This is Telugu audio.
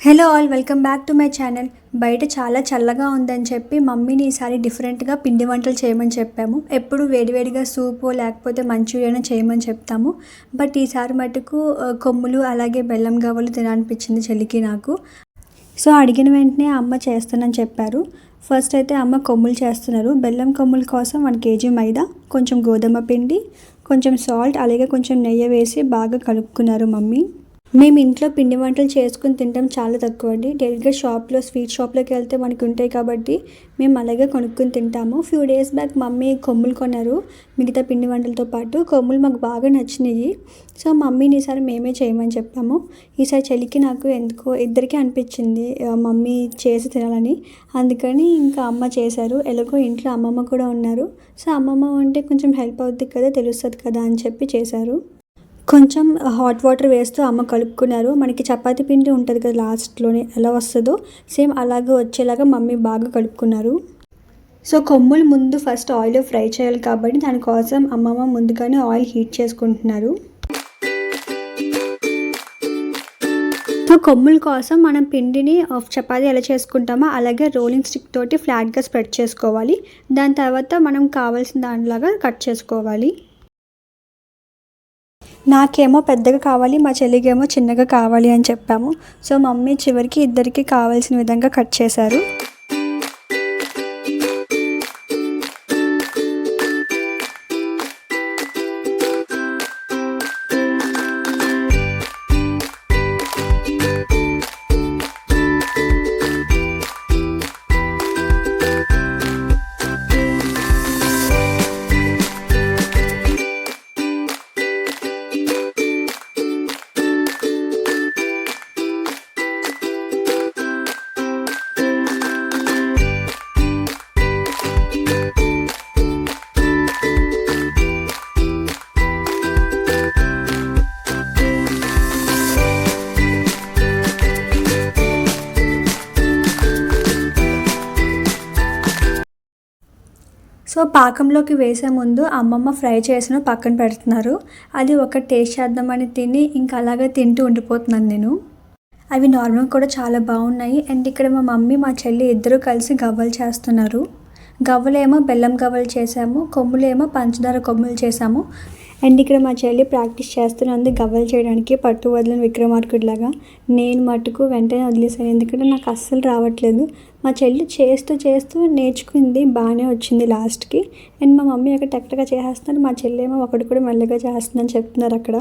Hello all welcome back to my channel బయట చాలా చల్లగా ఉందని చెప్పి మమ్మీని ఈసారి డిఫరెంట్గా పిండి వంటలు చేయమని చెప్పాము. ఎప్పుడు వేడివేడిగా సూపు లేకపోతే మంచూరియన్ చేయమని చెప్తాము. బట్ ఈసారి మటుకు కొమ్ములు అలాగే బెల్లం గవ్వలు తినాలనిపించింది చెల్లికి నాకు. సో అడిగిన వెంటనే అమ్మ చేస్తానని చెప్పారు. ఫస్ట్ అయితే అమ్మ కొమ్ములు చేస్తున్నారు. బెల్లం కొమ్ముల కోసం వన్ కేజీ మైదా కొంచెం గోధుమ పిండి కొంచెం సాల్ట్ అలాగే కొంచెం నెయ్యి వేసి బాగా కలుపుకున్నారు మమ్మీ. మేము ఇంట్లో పిండి వంటలు చేసుకుని తింటాం చాలా తక్కువ అండి డైరెక్ట్గా షాప్లో స్వీట్ షాప్లోకి వెళ్తే మనకి ఉంటాయి కాబట్టి మేము అలాగే కొనుక్కొని తింటాము. ఫ్యూ డేస్ బ్యాక్ మమ్మీ కొమ్ములు కొన్నారు మిగతా పిండి వంటలతో పాటు. కొమ్ములు మాకు బాగా నచ్చినాయి. సో మమ్మీని ఈసారి మేమే చేయమని చెప్పాము. ఈసారి చలికి నాకు ఎందుకో ఇద్దరికీ అనిపించింది మమ్మీ చేసి తినాలని. అందుకని ఇంకా అమ్మ చేశారు. ఎలాగో ఇంట్లో అమ్మమ్మ కూడా ఉన్నారు. సో అమ్మమ్మ ఉంటే కొంచెం హెల్ప్ అవుద్ది కదా తెలుస్తుంది కదా అని చెప్పి చేశారు. కొంచెం హాట్ వాటర్ వేస్తూ అమ్మ కలుపుకున్నారు. మనకి చపాతీ పిండి ఉంటుంది కదా లాస్ట్లోనే ఎలా వస్తుందో సేమ్ అలాగే వచ్చేలాగా మమ్మీ బాగా కలుపుకున్నారు. సో కొమ్ములు ముందు ఫస్ట్ ఆయిల్లో ఫ్రై చేయాలి కాబట్టి దానికోసం అమ్మమ్మ ముందుగానే ఆయిల్ హీట్ చేసుకుంటున్నారు. సో కొమ్ముల కోసం మనం పిండిని చపాతి ఎలా చేసుకుంటామో అలాగే రోలింగ్ స్టిక్ తోటి ఫ్లాట్గా స్ప్రెడ్ చేసుకోవాలి. దాని తర్వాత మనం కావాల్సిన దానిలాగా కట్ చేసుకోవాలి. నాకేమో పెద్దగా కావాలి మా చెల్లికేమో చిన్నగా కావాలి అని చెప్పాము. సో మమ్మీ చివరికి ఇద్దరికి కావాల్సిన విధంగా కట్ చేశారు. సో పాకంలోకి వేసే ముందు అమ్మమ్మ ఫ్రై చేసిన పక్కన పెడుతున్నారు. అది ఒక టేస్ట్ చేద్దామని తిని ఇంకా అలాగే తింటూ ఉండిపోతున్నాను నేను. అవి నార్మల్ కూడా చాలా బాగున్నాయి. అండ్ ఇక్కడ మా మమ్మీ మా చెల్లి ఇద్దరూ కలిసి గవ్వలు చేస్తున్నారు. గవ్వలేమో బెల్లం గవ్వలు చేసాము కొమ్ములేమో పంచదార కొమ్ములు చేసాము. అండ్ ఇక్కడ మా చెల్లి ప్రాక్టీస్ చేస్తున్నది గవ్వలు చేయడానికి పట్టు వదిలిన విక్రమార్కుడిలాగా. నేను మటుకు వెంటనే వదిలేసాను. ఎందుకంటే నాకు అస్సలు రావట్లేదు. మా చెల్లి చేస్తూ చేస్తూ నేర్చుకుంది. బాగానే వచ్చింది లాస్ట్కి. అండ్ మా మమ్మీ అక్కడ టెక్టగా చేసేస్తున్నారు మా చెల్లి ఏమో ఒకటి కూడా మెల్లగా చేస్తుందని చెప్తున్నారు అక్కడ.